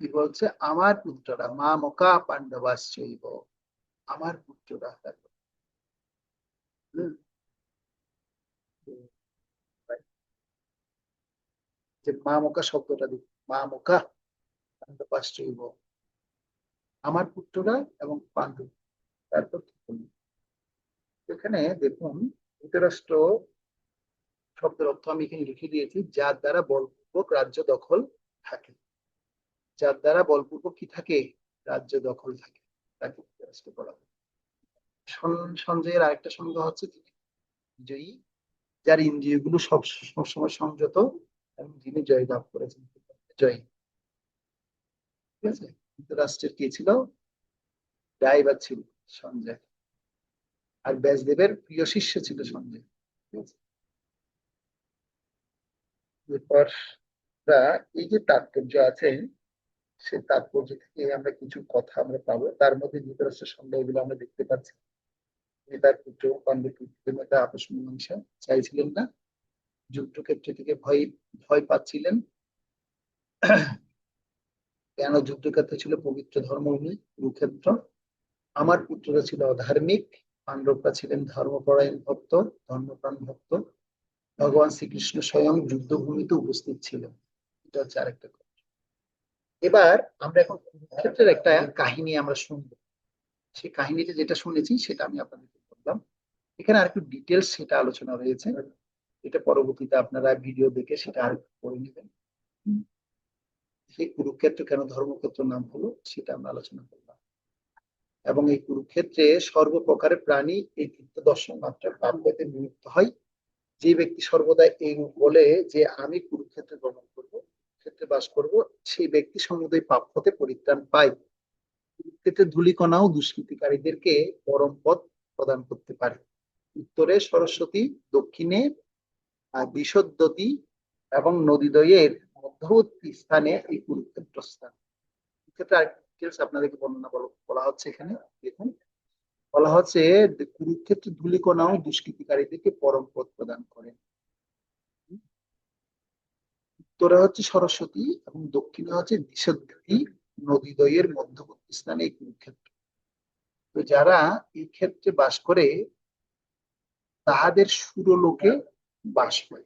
কি বলছে? আমার পুত্ররা, মা মকা পাণ্ডবাস চৈব আমার পুত্ররা। যে মা মোকা শব্দটা দিই। মা মোকা পাণ্ডবাস চৈব আমার পুত্ররা এবং পাণ্ডু। তারপর কি? এখানে দেখুন, ধৃতরাষ্ট্র শব্দের অর্থ আমি এখানে লিখে দিয়েছি, যার দ্বারা বলপূর্বক রাজ্য দখল থাকে। যার দ্বারা বলপূর্বক কি থাকে? রাজ্য দখল থাকে। তাকে ধৃতরাষ্ট্র বলা হয়। সঞ্জয়ের আরেকটা সংজ্ঞা হচ্ছে তিনি। জয়ী যার ইন্দ্রিয়গুলো সব সবসময় সংযত এবং যিনি জয় লাভ করেছেন। জয়ী। ঠিক আছে? ধৃতরাষ্ট্রের কি ছিল? ড্রাইভার ছিল, সঞ্জয়। আর ব্যাসদেবের প্রিয় শিষ্য ছিল সঞ্জয়। ঠিক আছে? এরপর এই যে তাৎপর্য আছে সে তাৎপর্য থেকে আমরা কিছু কথা আমরা পাবো। তার মধ্যে ধৃতরাষ্ট্রের সঙ্গে আমরা দেখতে পাচ্ছি। তিনি তার পুত্র মধ্যে আপস মীমাংসা চাইছিলেন না। যুদ্ধক্ষেত্র থেকে ভয় ভয় পাচ্ছিলেন। কেন যুদ্ধক্ষেত্র ছিল পবিত্র ধর্মভূমি, কুরুক্ষেত্র? আমার পুত্ররা ছিল অধার্মিক, পাণ্ডবরা ছিলেন ধর্মপরায়ণ ভক্ত, ধর্মপ্রাণ ভক্ত। ভগবান শ্রীকৃষ্ণ স্বয়ং যুদ্ধভূমিতে উপস্থিত ছিলেন। এটা হচ্ছে আরেকটা কথা। এবার আমরা এখন কুরুক্ষেত্রের একটা কাহিনী আমরা শুনব। সেই কাহিনীতে যেটা শুনেছি সেটা আমি আপনাদেরকে বললাম। এখানে আরেকটু ডিটেলস সেটা আলোচনা রয়েছে। এটা পরবর্তীতে আপনারা ভিডিও দেখে সেটা আর পড়ে নেবেন। সেই কুরুক্ষেত্র কেন ধর্মক্ষেত্র নাম হলো সেটা আমরা আলোচনা করলাম। এবং এই কুরুক্ষেত্রে সর্বপ্রকারের প্রাণী এই তীর্থ দর্শন মাত্র পাপ পেতে হয়। যে ব্যক্তি সর্বদা এই বলে যে, আমি কুরুক্ষেত্রে ভ্রমণ করব। ক্ষেত্রে বাস করব, সেই ব্যক্তি সমুদয় পাপ হতে পরিত্রাণ পায়। কুরুক্ষেত্রে ধূলিকণাও দুষ্কৃতিকারীদেরকে পরম পথ প্রদান করতে পারে। উত্তরে সরস্বতী, দক্ষিণে বিশদ্যতী এবং নদীদ্বয়ের মধ্যবর্তী স্থানে এই কুরুক্ষেত্র স্থান ডিটেলস আপনাদেরকে বর্ণনা বলা- হচ্ছে এখানে, দেখুন। বলা হচ্ছে কুরুক্ষেত্র ধূলিকণাও দুষ্কৃতিকারীদেরকে পরম পথ প্রদান করে। উত্তরে হচ্ছে সরস্বতী এবং দক্ষিণে হচ্ছে দিশদ্বী নদীদ্বয়ের মধ্যবর্তী স্থানে এই কুরুক্ষেত্র তো যারা এই ক্ষেত্রে বাস করে তাহাদের সুরলোকে বাস করে।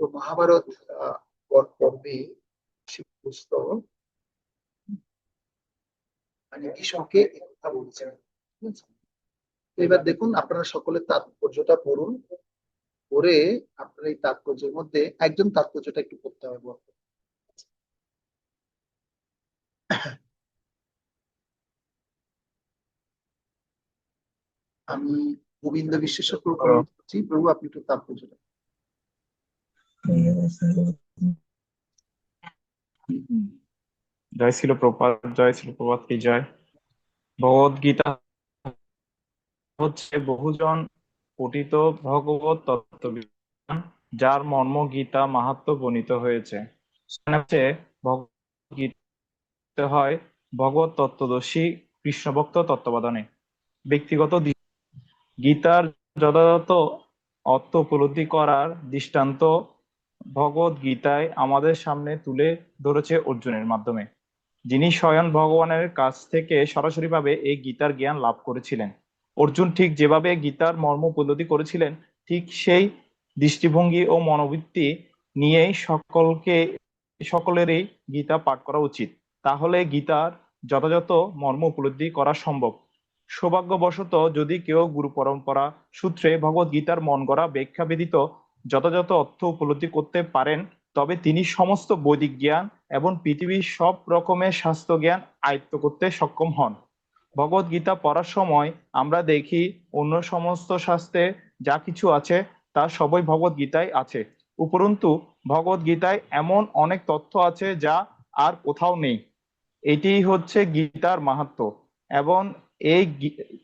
তো মহাভারত পর্বে শিবপুস্ত মানে ভীষণকে কথা বলছেন? এবার দেখুন, আপনারা সকলে তাৎপর্যটা পড়ুন। পড়ে আপনার এই তাৎপর্যের মধ্যে একজন তাৎপর্যটা একটু পড়তে হবে আমি গোবিন্দ বিশ্বেশ্বর প্রভু করছি প্রভু আপনি একটু তাৎপর্যটা। জয় ছিল প্রপাত জয় ছিল প্রপাত কি জয়। ভগবত গীতা হচ্ছে বহুজন পঠিত ভগবত তত্ত্ববিজ্ঞান, যার মর্ম গীতা মাহাত্ম্য বর্ণিত হয়েছে। ভগবত হয় ভগবত তত্ত্বদর্শী কৃষ্ণভক্ত তত্ত্বাবধানে। ব্যক্তিগত গীতার যথাযথ অর্থ উপলব্ধি করার দৃষ্টান্ত ভগবত গীতায় আমাদের সামনে তুলে ধরেছে অর্জুনের মাধ্যমে। যিনি স্বয়ং ভগবানের কাছ থেকে সরাসরিভাবে এই গীতার জ্ঞান লাভ করেছিলেন। অর্জুন ঠিক যেভাবে গীতার মর্ম উপলব্ধি করেছিলেন, ঠিক সেই দৃষ্টিভঙ্গি ও মনোবৃত্তি নিয়েই সকলকে, সকলেরই গীতা পাঠ করা উচিত। তাহলে গীতার যথাযথ মর্ম উপলব্ধি করা সম্ভব। সৌভাগ্যবশত যদি কেউ গুরু পরম্পরা সূত্রে ভগবত গীতার মন গড়া ব্যাখ্যা ব্যতীত যথাযথ অর্থ উপলব্ধি করতে পারেন, তবে তিনি সমস্ত বৈদিক জ্ঞান এবং পৃথিবীর সব রকমের স্বাস্থ্য জ্ঞান আয়ত্ত করতে সক্ষম হন। ভগবত গীতা পড়ার সময় আমরা দেখি অন্য সমস্ত শাস্ত্রে যা কিছু আছে, তা সবই ভগবত গীতায় আছে। উপরন্তু, ভগবত গীতায় এমন অনেক তথ্য আছে যা আর কোথাও নেই। এটি হচ্ছে গীতার মাহাত্ম্য এবং এই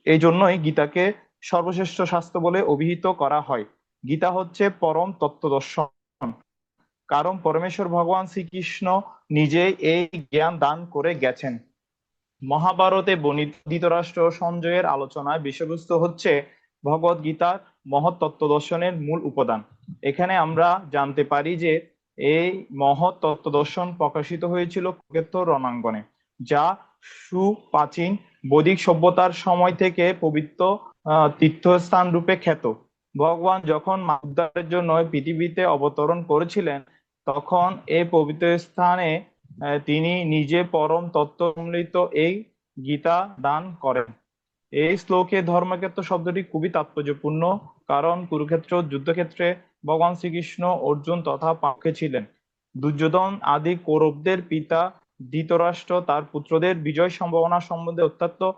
এই জন্যই গীতাকে সর্বশ্রেষ্ঠ শাস্ত্র বলে অভিহিত করা হয়। গীতা হচ্ছে পরম তত্ত্ব দর্শন কারণ পরমেশ্বর ভগবান শ্রীকৃষ্ণ নিজে এই জ্ঞান দান করে গেছেন। মহাভারতে বর্ণিত ধৃতরাষ্ট্র সঞ্জয়ের আলোচনায় বিষয়বস্তু হচ্ছে ভগবত গীতার মহৎ তত্ত্ব দর্শনের মূল উপাদান। এখানে আমরা জানতে পারি যে এই মহৎ তত্ত্ব দর্শন প্রকাশিত হয়েছিল কুরুক্ষেত্র রণাঙ্গনে, যা সুপ্রাচীন বৈদিক সভ্যতার সময় থেকে পবিত্র তীর্থস্থান রূপে খ্যাত। ভগবান যখন উদ্ধারের জন্য পৃথিবীতে অবতরণ করেছিলেন, তখন এই পবিত্র স্থানে তিনি নিজে পরম তত্ত্বমৃত এই গীতা দান করেন। এই শ্লোকে ধর্মক্ষেত্র শব্দটি খুবই তাৎপর্যপূর্ণ, কারণ কুরুক্ষেত্র, যুদ্ধক্ষেত্রে ভগবান শ্রীকৃষ্ণ, অর্জুন তথা পাক্ষে ছিলেন। দুর্যোধন আদি কৌরবদের পিতা, ধৃতরাষ্ট্র, তার পুত্রদের বিজয় সম্ভাবনা সম্বন্ধে অত্যন্ত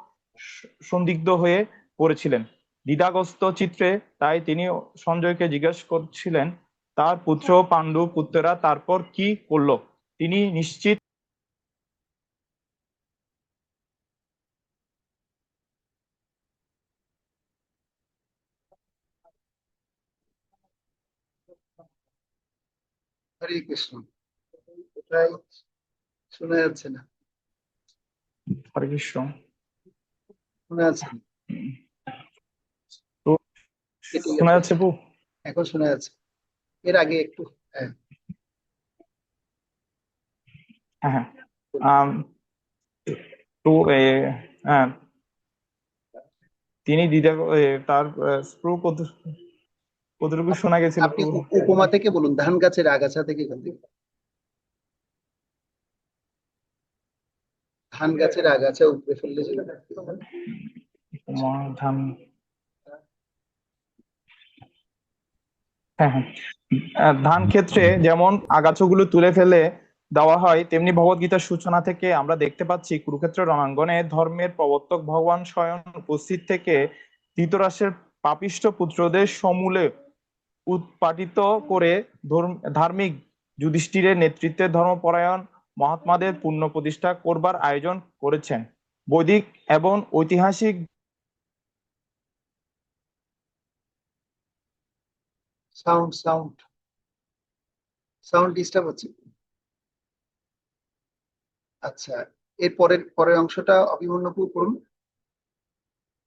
সন্দিগ্ধ হয়ে পড়েছিলেন। দ্বিধাগ্রস্ত চিত্রে তাই তিনি সঞ্জয়কে জিজ্ঞেস করছিলেন, তার পুত্র, পাণ্ডু, পুত্ররা তারপর কি করল? তিনি নিশ্চিত হরে কৃষ্ণ। শোনা যাচ্ছে না? হরে কৃষ্ণ। শোনা যাচ্ছে না? শোনা যাচ্ছে এখন শোনা যাচ্ছে। এর আগে একটু হ্যাঁ। হ্যাঁ তো হ্যাঁ। তিনি এ, তার স্প্রু কতটুকু শোনা গেছিল আপনি উপমা থেকে বলুন ধান গাছের আগাছা থেকে এখান থেকে। ধান গাছের আগাছা উপরে ফেললে ধান। হ্যাঁ হ্যাঁ। ধান ক্ষেত্রে যেমন আগাছাগুলো তুলে ফেলে দেওয়া হয়, তেমনি ভগবদ্গীতার সূচনা থেকে আমরা দেখতে পাচ্ছি কুরুক্ষেত্র রণাঙ্গনে ধর্মের প্রবর্তক ভগবান স্বয়ং উপস্থিত থেকে ধৃতরাষ্ট্রের পাপিষ্ঠ পুত্রদের সমূলে উৎপাটিত করে ধর্ম- ধার্মিক যুধিষ্ঠিরের নেতৃত্বে ধর্মপরায়ণ মহাত্মাদের পুণ্য প্রতিষ্ঠা করবার আয়োজন করেছেন। বৈদিক এবং ঐতিহাসিক সাউন্ড সাউন্ড সাউন্ড ডিস্টার্ব হচ্ছে। আচ্ছা এর পরের পরের অংশটা অভিমন্যু পড়ুন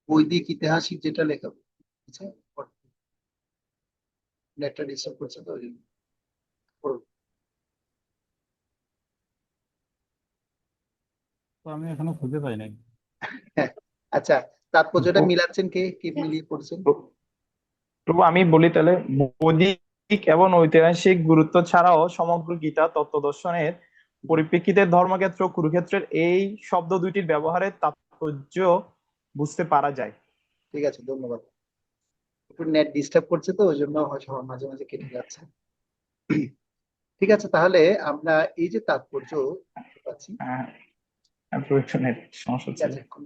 বৈদিক ইতিহাসিক যেটা লেখা আচ্ছা নেটটা ডিস্টার্ব করছে তো ওই জন্য। পড়ুন। আমি এখনও খুঁজে পাই নাই আচ্ছা তাৎপর্যটা মিলাচ্ছেন কে কে মিলিয়ে পড়ছেন তো আমি বলি তাহলে বৈদিক এবং ঐতিহাসিক গুরুত্ব ছাড়াও সমগ্র গীতা তত্ত্বদর্শনের পরিপ্রেক্ষিতে ধর্মক্ষেত্র কুরুক্ষেত্রের এই শব্দ দুইটির ব্যবহারের তাৎপর্য বুঝতে পারা যায়। ঠিক আছে ধন্যবাদ। একটু নেট ডিস্টার্ব করছে তো ওই জন্য মাঝে মাঝে কেটে যাচ্ছে। ঠিক আছে তাহলে আমরা এই যে তাৎপর্য পাচ্ছি।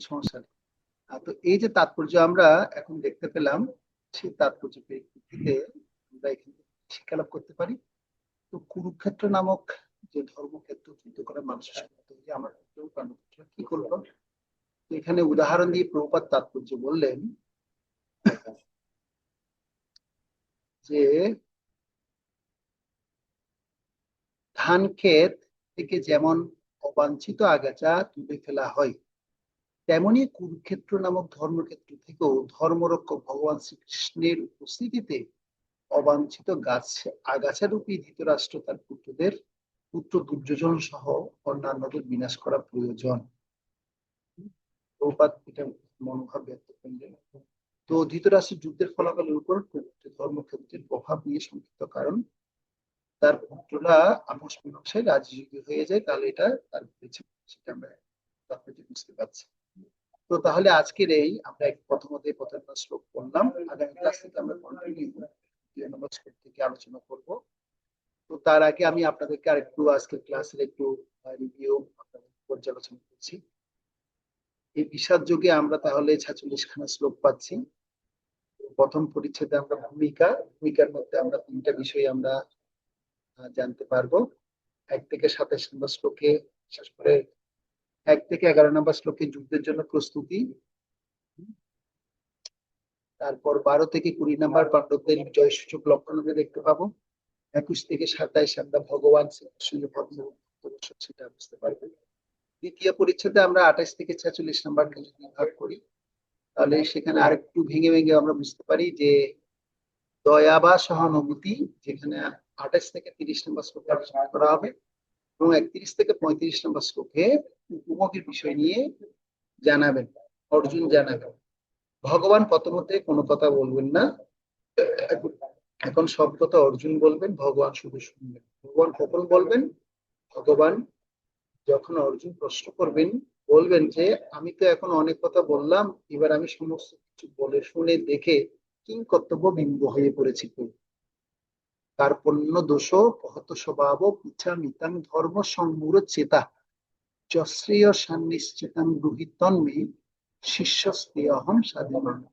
সমস্যা আহ, তো এই যে তাৎপর্য আমরা এখন দেখতে পেলাম সেই তাৎপর্য পরিপ্রেক্ষিতে আমরা এখানে শিক্ষালাভ করতে পারি। তো কুরুক্ষেত্র নামক যে ধর্মক্ষেত্র যুদ্ধ করে মানুষের সাথে যে আমার কি করল এখানে উদাহরণ দিয়ে প্রভুপাত তাৎপর্য বললেন যে ধান ক্ষেত থেকে যেমন অবাঞ্ছিত আগাছা তুলে ফেলা হয়, তেমনি কুরুক্ষেত্র নামক ধর্মক্ষেত্র থেকেও ধর্মরক্ষক ভগবান শ্রীকৃষ্ণের উপস্থিতিতে অবাঞ্ছিত গাছ, আগাছারূপী ধৃতরাষ্ট্র তার পুত্রদের পুত্র দুর্যোধন সহ অন্যান্যদের বিনাশ করা প্রয়োজন। এটা মনোভাব ব্যক্ত করলেন। তো ধৃতরাষ্ট্রের যুদ্ধের ফলাফলের উপর ধর্মক্ষেত্রের প্রভাব নিয়ে সংক্ষিপ্ত কারণ। তার পুত্ররা আপোষ মীমাংসায় রাজযোগী হয়ে যায়, তাহলে এটা তার সেটা আমরা বুঝতে পারছি। তো তাহলে আজকের এই আমরা প্রথমত এই প্রথম শ্লোক পড়লাম। আগামী ক্লাস থেকে আমরা কন্টিনিউ থেকে আলোচনা করব। তো তার আগে আমি আপনাদেরকে আরেকটু আজকের ক্লাসের একটু রিভিউ পর্যালোচনা করছি। এই বিষাদ যুগে আমরা তাহলে ছেচল্লিশ খানা শ্লোক পাচ্ছি। প্রথম পরিচ্ছেদে আমরা ভূমিকা, ভূমিকার মধ্যে আমরা তিনটা বিষয় আমরা জানতে পারব। এক থেকে সাতাশ নম্বর শ্লোকে, বিশেষ করে এক থেকে এগারো নম্বর শ্লোকে যুদ্ধের জন্য প্রস্তুতি। তারপর বারো থেকে কুড়ি নম্বর পাণ্ডবদের জয় সূচক লক্ষণ আমরা দেখতে পাবো। একুশ থেকে সাতাইশ আমরা ভগবান শ্রীকৃষ্ণের ভক্তবৎসল সেটা বুঝতে পারব দ্বিতীয় পরিচ্ছেদে আমরা আঠাশ থেকে ছেচল্লিশ নাম্বারকে যদি করি। তাহলে সেখানে আরেকটু ভেঙে ভেঙে আমরা বুঝতে পারি যে দয়া বা সহানুভূতি, যেখানে আঠাশ থেকে তিরিশ নম্বর শ্লোকে আলোচনা করা হবে এবং একত্রিশ থেকে পঁয়ত্রিশ নম্বর শ্লোকে উপভোগের বিষয় নিয়ে জানাবেন, অর্জুন জানাবেন। ভগবান প্রথমতে কোনো কথা বলবেন না। এখন- সব কথা অর্জুন বলবেন, ভগবান শুধু শুনবেন। ভগবান কখন বলবেন, ভগবান যখন অর্জুন প্রশ্ন করবেন, বলবেন যে, আমি তো এখন অনেক কথা বললাম, এবার আমি সমস্ত কিছু বলে শুনে দেখে কিং কর্তব্য বিম্ব হয়ে পড়েছি তার পণ্য দোষ, পহত স্বভাব পিছা নিতাং ধর্ম সংমূর চেতা। যশ্রেয় মে শিষ্যস্তে অহম স্বাধীন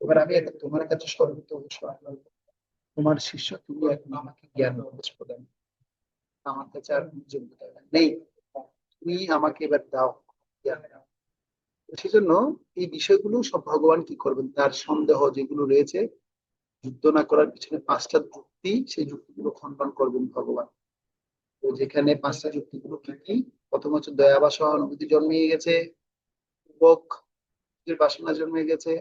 এবার আমি এখন তোমার কাছে সর্বত তোমার শিষ্য তুমি এখন আমাকে জ্ঞান উপদেশ প্রদান আমার কাছে আর যোগ্যতা নেই। তুমি আমাকে এবার দাও সেজন্য এই বিষয়গুলো সব ভগবান কি করবেন? তার সন্দেহ যেগুলো রয়েছে, যুদ্ধ না করার পিছনে পাঁচটা যুক্তি, সেই যুক্তিগুলো খণ্ডন করবেন ভগবান। তো যেখানে পাঁচটা যুক্তিগুলো কি কি? প্রথম হচ্ছে দয়াবা সহানুভূতি জন্মিয়ে গেছে। উপভোগ বাসনা জন্মে গেছে।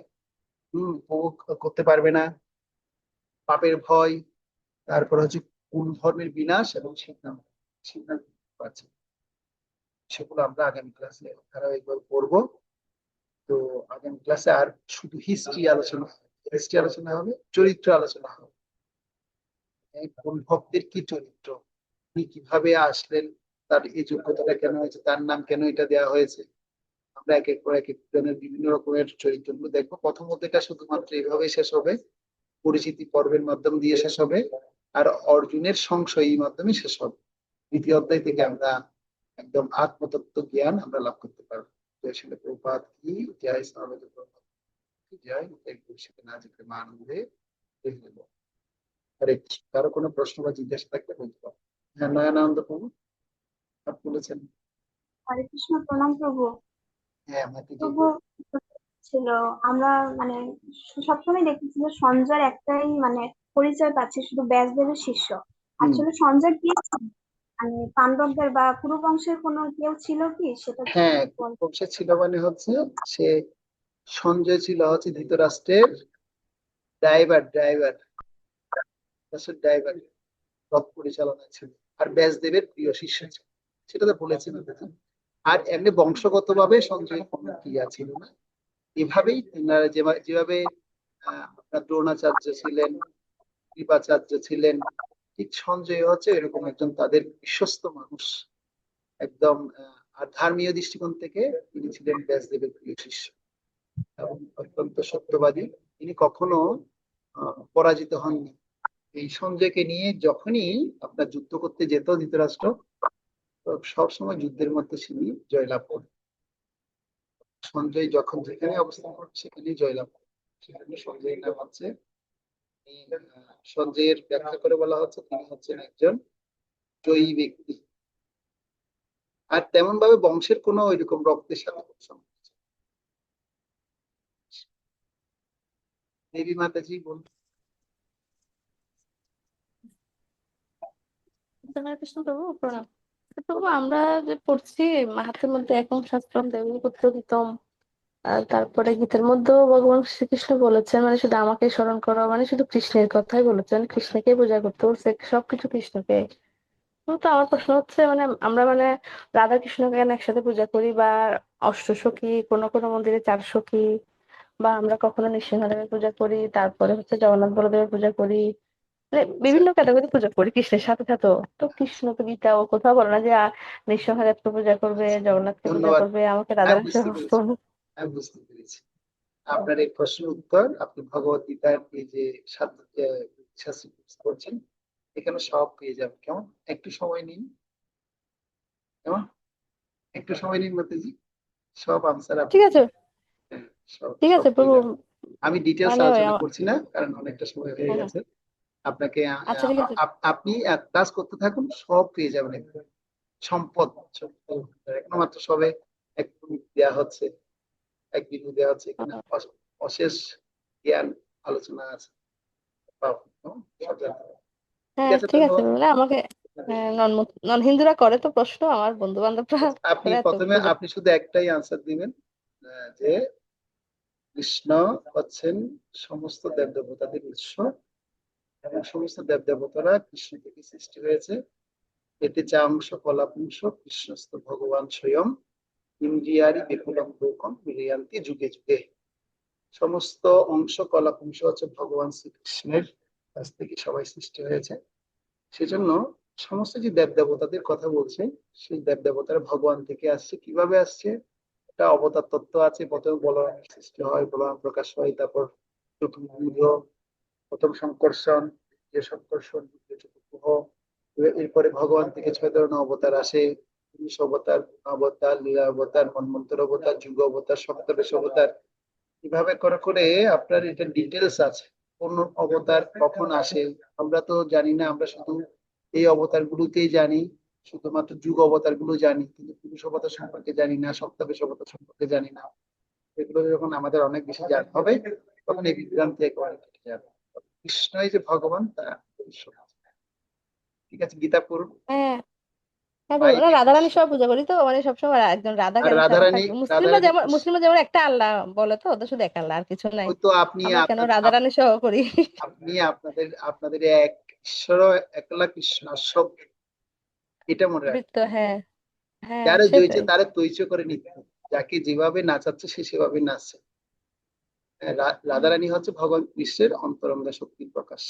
উপভোগ করতে পারবে না। পাপের ভয়, তারপর হচ্ছে কোন ধর্মের বিনাশ এবং সিদ্ধান্ত সিদ্ধান্ত পাচ্ছে। সেগুলো আমরা আগামী ক্লাসে ধারাবাহিকভাবে পড়ব। তো আগামী ক্লাসে আর শুধু হিস্ট্রি আলোচনা হিস্ট্রি আলোচনা হবে, চরিত্র আলোচনা হবে। কোন ভক্তের কি চরিত্র? উনি কীভাবে আসলেন? তার এই যোগ্যতাটা কেন হয়েছে? তার নাম কেন এটা দেওয়া হয়েছে? আমরা এক এক করে এক এক বিভিন্ন রকমের চরিত্রগুলো দেখব। প্রথম অধ্যায়টা শুধুমাত্র এইভাবেই শেষ হবে। পরিচিতি পর্বের মাধ্যম দিয়ে শেষ হবে। আর অর্জুনের সংশয় এই মাধ্যমে শেষ হবে। দ্বিতীয় অধ্যায় থেকে আমরা একদম আত্মতত্ত্ব জ্ঞান আমরা লাভ করতে পারব। শিল প্রপাত কি? জয় প্রপাত জয় ভবিষ্যতে না যেতে আনন্দে দেখে নেব। কারও কোনো প্রশ্ন বা জিজ্ঞাসা থাকলে বলতে পারো। হ্যাঁ নয়নানন্দ প্রভু, আপনি বলেছেন। হরে কৃষ্ণ, প্রণাম প্রভু। ছিল আমরা মানে সবসময় দেখেছি যে সঞ্জয়ের একটাই মানে পরিচয় পাচ্ছি শুধু ব্যাসদেবের শিষ্য। আসলে সঞ্জয় কি মানে পাণ্ডবদের বা কুরু বংশের কোনো কেউ ছিল কি? সেটা হ্যাঁ বংশের ছিল মানে হচ্ছে সে সঞ্জয় ছিল হচ্ছে ধৃতরাষ্ট্রের ড্রাইভার ড্রাইভার ড্রাইভার রথ পরিচালনা ছিল। আর ব্যাসদেবের প্রিয় শিষ্য ছিল। সেটা তো বলেছি না দেখুন। আর এমনি বংশগতভাবে সঞ্জয় কোনো ক্রিয়া ছিল না? এভাবেই যেভাবে আপনার দ্রোণাচার্য ছিলেন, কৃপাচার্য ছিলেন, ঠিক সঞ্জয় হচ্ছে এরকম একজন তাদের বিশ্বস্ত মানুষ। একদম আর ধর্মীয় দৃষ্টিকোণ থেকে তিনি ছিলেন ব্যাসদেবের প্রিয় শিষ্য এবং অত্যন্ত সত্যবাদী। তিনি কখনো পরাজিত হননি। এই সঞ্জয়কে নিয়ে যখনই আপনার যুদ্ধ করতে যেত ধৃতরাষ্ট্র সবসময় যুদ্ধের মধ্যে তিনি জয়লাভ করেন সঞ্জয় যখন যেখানে অবস্থান করবে, সেখানেই জয়লাভ করে সেখানে সঞ্জয়ের নাম হচ্ছে সঞ্জয়ের ব্যাখ্যা করে বলা হচ্ছে, তিনি হচ্ছেন একজন জয়ী ব্যক্তি। আর তেমন ভাবে বংশের কোনো ওইরকম রক্তের সাথে। দেবী মাতাজি, বলুন। প্রণাম। আমরা যে পড়ছি মাহাতের মধ্যে শাস্ত্রম দেবী পুত্র গীতম তারপরে গীতের মধ্যেও ভগবান শ্রীকৃষ্ণ বলেছেন মানে শুধু আমাকে স্মরণ করো মানে শুধু কৃষ্ণের কথাই বলেছেন, কৃষ্ণকে পূজা করতে বলছে, সবকিছু কৃষ্ণকে। তো আমার প্রশ্ন হচ্ছে মানে আমরা মানে রাধা কৃষ্ণকে একসাথে পূজা করি বা অষ্টসখী কোনো কোনো মন্দিরে চার সখী বা আমরা কখনো নৃসিংহদেবের পূজা করি, তারপরে হচ্ছে জগন্নাথ বলদেবের পূজা করি বিভিন্ন ক্যাটাগরি পূজা করি কৃষ্ণের সাথে সাথে তো কৃষ্ণ তো গীতা ও কোথাও বলে না যে নৃসিংহদেবকে পূজা করবে জগন্নাথকে পূজা করবে আমাকে হ্যাঁ, রাধা বুঝতে পেরেছি। আমি বুঝতে পেরেছি। আপনার এই প্রশ্নের উত্তর আপনি ভগবত গীতার এই যে শাস্ত্র করছেন এখানে সব পেয়ে যাবেন। কেমন? একটু সময় নিন। কেমন? একটু সময় নিন মতিজি। সব আনসার ঠিক আছে। সব ঠিক আছে প্রভু। আমি ডিটেলস মানে আলোচনা করছি না কারণ অনেকটা সময় হয়ে হ্যাঁ। গেছে। আপনাকে আচ্ছা, আপনি ক্লাস করতে থাকুন সব পেয়ে যাবেন। সম্পদ। এখনও মাত্র সবে এক দেওয়া হচ্ছে এক বিন্দু দেওয়া হচ্ছে এখানে। অস- অশেষ জ্ঞান আলোচনা আছে। হ্যাঁ ঠিক আছে আমাকে নন নন হিন্দুরা করে তো প্রশ্ন আমার বন্ধু বান্ধবরা আপনি প্রথমে আপনি শুধু একটাই আনসার দিবেন আহ, যে কৃষ্ণ হচ্ছেন সমস্ত দেব দেবতাদের উৎস এবং সমস্ত দেব দেবতারা কৃষ্ণ থেকে সৃষ্টি হয়েছে। এতে চাংশ কলাপুংস কৃষ্ণস্থ ভগবান স্বয়ং ইন্দ্রিয়ারি বিপুলম লোকম মিলিয়ান্তি যুগে যুগে। সমস্ত অংশ কলাপুংস হচ্ছে ভগবান শ্রীকৃষ্ণের কাছ থেকে সবাই সৃষ্টি হয়েছে। সেজন্য সমস্ত যে দেব দেবতাদের কথা বলছে, সেই দেব দেবতারা ভগবান থেকে আসছে। কীভাবে আসছে? একটা অবতার তত্ত্ব আছে, প্রথমে বলরামের সৃষ্টি হয়, বলরাম প্রকাশ হয়, তারপর প্রথম সংকর্ষণ যে সংকর্ষণ দ্বিতীয় চতুর্থ এরপরে ভগবান থেকে ছয় ধরনের অবতার আসে। পুরুষ অবতার অবতার, লীলা অবতার, মন্মন্তর অবতার, যুগ অবতার সপ্তদশ অবতার। এভাবে করে করে আপনার এটা ডিটেলস আছে। কোন অবতার কখন আসে, আমরা তো জানি না। আমরা শুধু এই অবতার গুলোকেই জানি। শুধুমাত্র যুগ অবতারগুলো জানি, কিন্তু পুরুষ অবতার সম্পর্কে জানি না সপ্তাবেশ অবতার সম্পর্কে জানি না। এগুলো যখন আমাদের অনেক বেশি জানতে হবে, তখন এই বিভ্রান্তি একেবারে কেটে যাবে। কৃষ্ণই যে ভগবান তা ঠিক আছে গীতা পড়ুন। হ্যাঁ আমরা রাধারানী সব পূজা করি তো মানে সবসময় একজন রাধা কেন রাধারানী- মুসলিমরা যেমন মুসলিমরা যেমন একটা আল্লাহ বলে তো ওদের শুধু এক আল্লাহ আর কিছু নাই। ওই তো আপনি কেন রাধারানী সহ করি? আপনি আপনাদের আপনাদের এক ঈশ্বর একলা কৃষ্ণ সব এটা মনে বৃত্ত হ্যাঁ হ্যাঁ যারা জয়ছে তারা তৈচ করে নিতে যাকে যেভাবে নাচাচ্ছে সে সেভাবে নাচছে রাধারানী হচ্ছে ভগবান কৃষ্ণের অন্তরঙ্গ শক্তির প্রকাশ।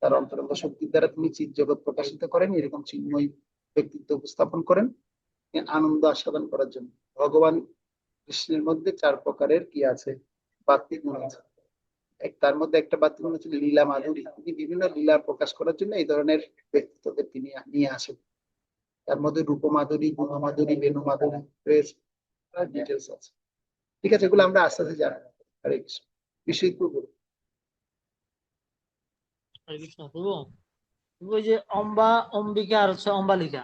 তার অন্তরঙ্গ শক্তির দ্বারা তিনি চিৎ জগৎ প্রকাশিত করেন, এরকম চিন্ময় ব্যক্তিত্ব উপস্থাপন করেন। আনন্দ আস্বাদন করার জন্য। ভগবান কৃষ্ণের মধ্যে চার প্রকারের কি আছে? বাত্তি গুণ আছে। তার মধ্যে একটা বাত্তি গুণ হচ্ছে লীলা মাধুরী। তিনি বিভিন্ন লীলা প্রকাশ করার জন্য এই ধরনের ব্যক্তিত্বদের তিনি নিয়ে আসেন। তার মধ্যে রূপ মাধুরী, গুণ মাধুরী বেনু ডিটেলস আছে। ঠিক আছে, এগুলো আমরা আস্তে আস্তে জানব। ওই যে অম্বা অম্বিকা আর হচ্ছে অম্বালিকা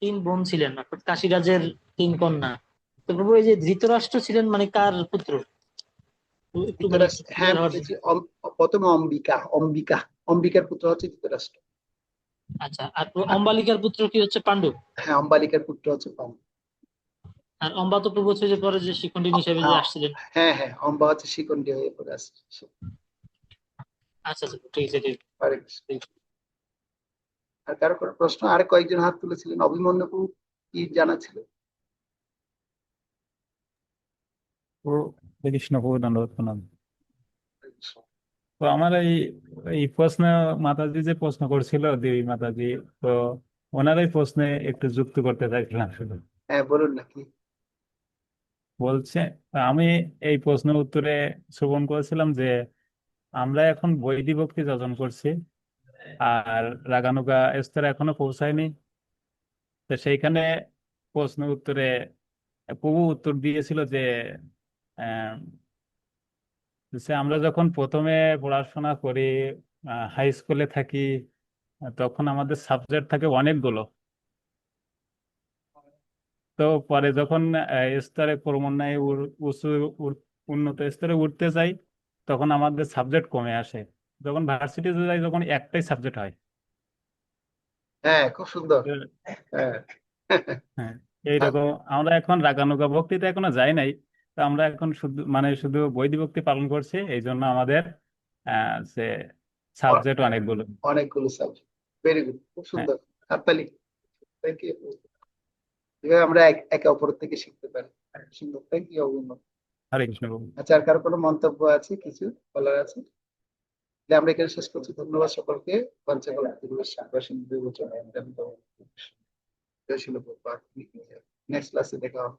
তিন বোন ছিলেন অর্থাৎ কাশীরাজের তিন কন্যা। তো প্রভু এই যে ধৃতরাষ্ট্র ছিলেন মানে কার পুত্র? একটু হ্যাঁ প্রথমে অম্বিকা অম্বিকা অম্বিকার পুত্র হচ্ছে ধৃতরাষ্ট্র। আচ্ছা আর অম্বালিকার পুত্র কি হচ্ছে পাণ্ডু? হ্যাঁ অম্বালিকার পুত্র হচ্ছে পাণ্ডু। আর অম্বা তো প্রভু হচ্ছে যে পরে যে শিখণ্ডী হিসেবে যে আসছিলেন। হ্যাঁ হ্যাঁ অম্বা হচ্ছে শিকন্ডি হয়ে পড়ে আসছে। আচ্ছা আচ্ছা ঠিক আছে ঠিক আছে। আর কারও কোনো প্রশ্ন? আর কয়েকজন হাত তুলেছিলেন। অভিমন্যু কি জানা ছিল ও কৃষ্ণ প্রভু দণ্ডবোধ প্রণাম তো আমার এই এই প্রশ্ন মাতাজি যে প্রশ্ন করছিল দেবী মাতাজি তো ওনার এই প্রশ্নে একটু যুক্ত করতে চাইছিলাম শুধু। হ্যাঁ বলুন নাকি। বলছে আমি এই প্রশ্নের উত্তরে শ্রবণ করেছিলাম যে, আমরা এখন বৈদি ভক্তি যজন করছি আর রাগানুগা স্তরে এখনও পৌঁছায়নি। তো সেইখানে প্রশ্ন উত্তরে প্রভু উত্তর দিয়েছিল যে আমরা যখন প্রথমে পড়াশোনা করি হাই স্কুলে থাকি, তখন আমাদের সাবজেক্ট থাকে অনেকগুলো। তো পরে যখন স্তরে ক্রমান্বয়ে উঁচু উন্নত স্তরে উঠতে যাই তখন আমাদের সাবজেক্ট কমে আসে। যখন ভার্সিটিতে যাই তখন একটাই সাবজেক্ট হয়। হ্যাঁ খুব সুন্দর। হ্যাঁ। হ্যাঁ এইরকম। আমরা এখন রাগানুগা ভক্তিতে এখনও যাই নাই। তো আমরা এখন শুধু মানে শুধু বৈদিক ভক্তি পালন করছি। এই জন্য আমাদের আহ যে সাবজেক্ট অনেকগুলো। অনেকগুলো সাবজেক্ট ভেরি গুড খুব সুন্দর। হাততালি। থ্যাংক ইউ এভাবে আমরা একে অপরের থেকে শিখতে পারি। সুন্দর থ্যাংক ইউ অভিনব হরে কৃষ্ণ আচ্ছা আর কারও কোনো মন্তব্য আছে কিছু বলার আছে? তাহলে আমরা এখানে শেষ করছি। ধন্যবাদ সকলকে। পঞ্চকল নেক্সট ক্লাসে দেখা হবে